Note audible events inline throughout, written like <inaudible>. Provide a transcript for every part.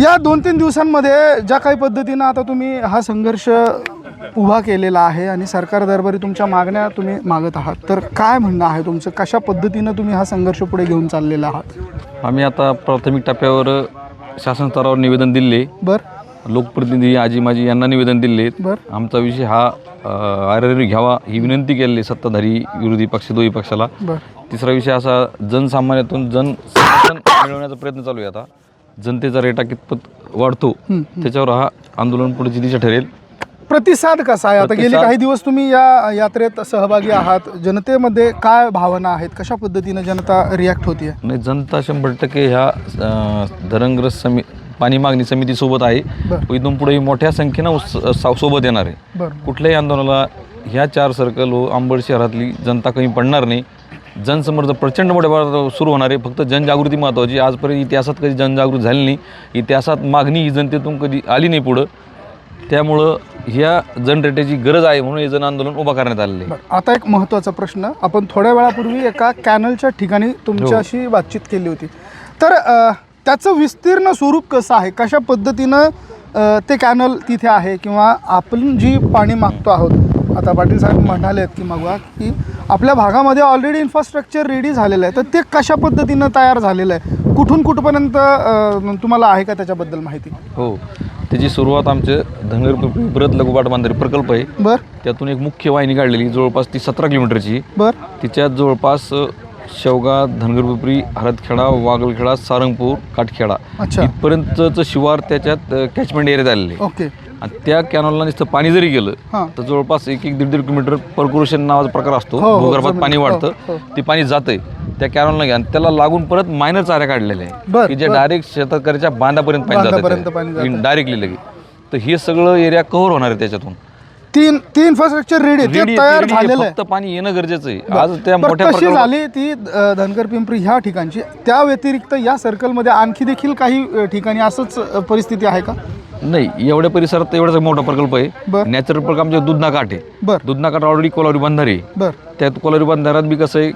या दोन तीन दिवसांमध्ये ज्या काही पद्धतीनं आता तुम्ही हा संघर्ष उभा केलेला आहे आणि सरकार दरबारी तुमच्या मागण्या तुम्ही मागत आहात तर काय म्हणणं आहे तुमचं? कशा पद्धतीनं तुम्ही हा संघर्ष पुढे घेऊन चाललेला आहात? आम्ही आता प्राथमिक टप्प्यावर शासन स्तरावर निवेदन दिले. बर. लोकप्रतिनिधी आजी माजी यांना निवेदन दिले. बर. आमचा विषय हा आर्यरी घ्यावा ही विनंती केलेली सत्ताधारी विरोधी पक्ष दोन्ही पक्षाला. तिसरा विषय असा जनसामान्यातून जन मिळवण्याचा प्रयत्न चालू आहे आता. जनतेचा रेटा कितपत वाढतो त्याच्यावर हा आंदोलन पुढची दिशा ठरेल. प्रतिसाद कसा आहे? आता गेले काही दिवस तुम्ही या यात्रेत सहभागी आहात. जनतेमध्ये काय भावना आहेत? कशा पद्धतीनं जनता रिॲक्ट होतीये? नाही जनता शंभर टक्के ह्या धरणग्रस्त समी पाणी मागणी समितीसोबत आहे. इथून पुढे मोठ्या संख्येनं सोबत येणार आहे. कुठल्याही आंदोलनाला ह्या चार सर्कल व अंबड शहरातली जनता कमी पडणार नाही. जनसमर्थ प्रचंड मोठ्या प्रमाणात सुरू होणार आहे फक्त जनजागृती महत्त्वाची आजपर्यंत इतिहासात कधी जनजागृती झाली नाही. इतिहासात मागणी ही जनतेतून कधी आली नाही पुढं. त्यामुळं ह्या जनरेट्याची गरज आहे म्हणून हे जन आंदोलन उभा करण्यात आलेलं आहे. आता एक महत्त्वाचा प्रश्न. आपण थोड्या वेळापूर्वी एका कॅनलच्या ठिकाणी तुमच्याशी बातचीत केली होती. तर त्याचं विस्तीर्ण स्वरूप कसं आहे? कशा पद्धतीनं ते कॅनल तिथे आहे? किंवा आपण जी पाणी मागतो आहोत आता पाटील साहेब म्हणाले आहेत की मागवा की आपल्या भागामध्ये ऑलरेडी इन्फ्रास्ट्रक्चर रेडी झालेलं आहे. तर ते कशा पद्धतीनं तयार झालेलं आहे? कुठून कुठपर्यंत तुम्हाला आहे का त्याच्याबद्दल माहिती? हो. त्याची सुरुवात आमचे धनगर ब्रत लघुपाट बांधारी प्रकल्प आहे. बर. त्यातून एक मुख्य वाहिनी काढलेली जवळपास ती सतरा किलोमीटरची. बर. तिच्यात जवळपास शेवगा धनगरपिपरी हरदखेडा वागलखेडा सारंगपूर काटखेडा. अच्छा. इथपर्यंतचं शिवार त्याच्यात कॅचमेंट एरियात आलेलं ओके. आणि त्या कॅनॉलला नुसतं पाणी जरी गेलं हां. तर जवळपास एक एक दीड दीड किलोमीटर पर्कुलेशन नावाचा प्रकार असतो. हो, हो, भूगर्भात. पाणी हो, वाढतं. ते पाणी जातंय. त्या कॅनॉलला घ्या. आणि त्याला लागून परत मायनर चाऱ्या काढलेल्या बर, आहे की जे. डायरेक्ट शेतकऱ्याच्या बांधापर्यंत पाणी बांधापर्यंत पाणी जातं. जातं डायरेक्टली लगे तर हे सगळं एरिया कव्हर होणार आहे त्याच्यातून. तीन ती इन्फ्रास्ट्रक्चर रेडी आहे Ready ते आहे, तयार ready आहे. झालेलं आहे. फक्त पाणी येणं गरजेचं आहे. आज त्या बरं, मोठ्या कशी प्रकल्पात- झाली ती अ, धनगर पिंपरी ह्या ठिकाणची? त्या व्यतिरिक्त या सर्कलमध्ये आणखी देखील काही अ, ठिकाणी असंच अ, परिस्थिती आहे का? नाही एवढ्या परिसरात एवढाच मोठा प्रकल्प आहे. बर. नॅचरल प्रकल्प आमच्या दुधना काठ आहे. बर. दुधना काठ ऑलरेडी कोलावरी बंधारे आहे. बर. त्यात कोलारी बंधाऱ्यात बी कसं आहे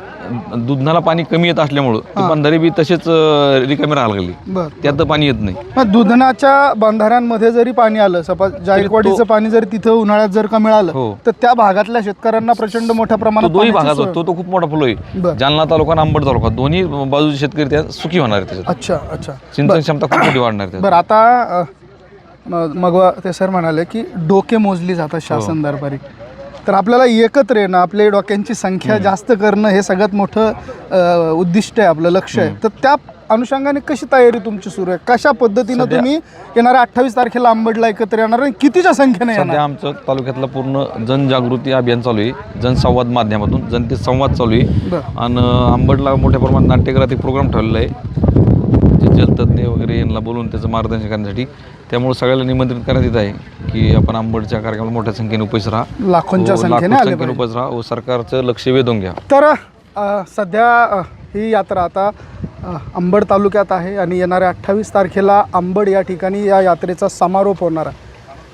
दुधनाला पाणी कमी येत असल्यामुळं ती बंधारे बी तसेच अं, रिकामी राहायला लागली. बर. त्यात पाणी येत नाही. मग दुधनाच्या बंधाऱ्यांमध्ये जरी पाणी आलं सपोज जायकवाडीचं पाणी जर तिथं उन्हाळ्यात जर का मिळालं हो. तर त्या भागातल्या शेतकऱ्यांना प्रचंड मोठ्या तो प्रमाणात दोन्ही पाण्याची भागाचा सोय- तो तो खूप मोठा फुलो आहे. बर. जालना तालुका आणि अंबड तालुका दोन्ही बाजूचे शेतकरी त्या सुखी होणार आहे त्याच्यात. अच्छा अच्छा. सिंचन क्षमता खूप मोठी वाढणार आहे त्याच्यात. बरं आता अ, मग ते सर म्हणाले की डोके मोजली जातात शासन दरबारी. तर आपल्याला एकत्र येणं आपल्या डोक्यांची संख्या जास्त करणं हे सगळ्यात मोठं उद्दिष्ट आहे आपलं लक्ष आहे. तर त्या अनुषंगाने कशी तयारी तुमची सुरू आहे? कशा पद्धतीनं तुम्ही येणाऱ्या अठ्ठावीस तारखेला आंबडला एकत्र येणार आणि कितीच्या संख्येने येणार? सध्या आमचं तालुक्यातलं पूर्ण जनजागृती अभियान चालू आहे. जनसंवाद माध्यमातून जनतेत संवाद चालू आहे. आणि अंबडला मोठ्या प्रमाणात नाट्यगृहात एक प्रोग्राम ठेवलेला आहे जलतज्ञ वगैरे यांना बोलून त्याचं मार्गदर्शन करण्यासाठी त्यामुळे सगळ्याला निमंत्रित करण्यात येत आहे की आपण अंबडच्या कार्यक्रमात मोठ्या संख्येने उपस्थित राहा. लाखोंच्या व संख्येने लाखो आले संख्येने पाहिजे. उपस्थित राहा. व सरकारचं लक्ष वेधून घ्या. तर अ, सध्या अ, ही यात्रा आता अ, अंबड तालुक्यात आहे आणि येणाऱ्या अठ्ठावीस तारखेला अंबड या ठिकाणी या यात्रेचा समारोप होणार आहे.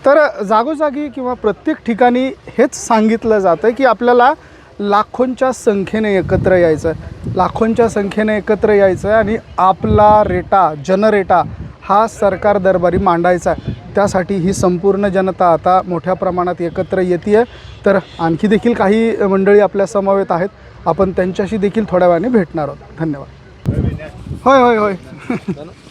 तर जागोजागी किंवा प्रत्येक ठिकाणी हेच सांगितलं जातं की आपल्याला लाखोंच्या संख्येने एकत्र यायचं आहे. लाखोंच्या संख्येने एकत्र यायचं आहे आणि आपला रेटा जनरेटा हा सरकार दरबारी मांडायचा आहे. त्यासाठी ही संपूर्ण जनता आता मोठ्या प्रमाणात एकत्र येते आहे तर आणखी देखील काही मंडळी आपल्या समवेत आहेत. आपण त्यांच्याशी देखील थोड्या वेळाने भेटणार आहोत. धन्यवाद. होय होय होय. <laughs>